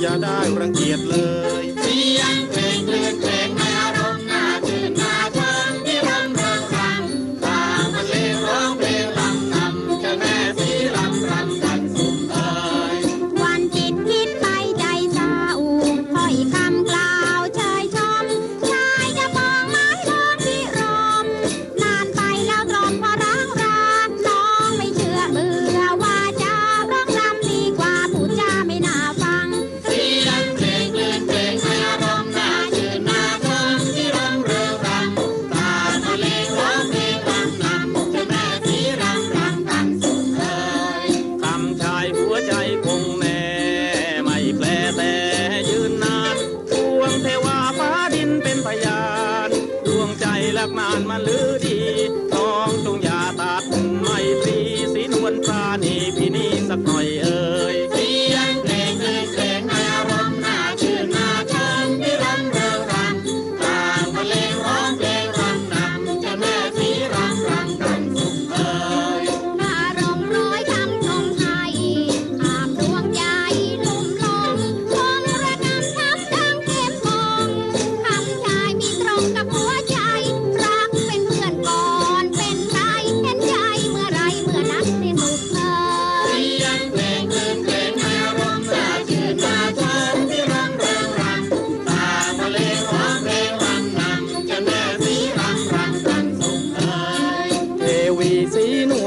อย่าได้รังเกียจเลยเสียงเพักมานมาลือดี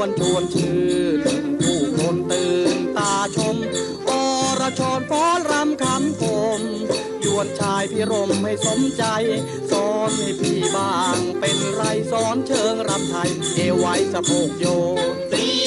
นชวนชื่นผู้คนตื่นตาชมอรชรฟ้อนรำคำคมยวนชายพิรมให้สมใจสอนให้พี่บางเป็นไรสอนเชิงรำไทยเอไว้สะโพกโยตี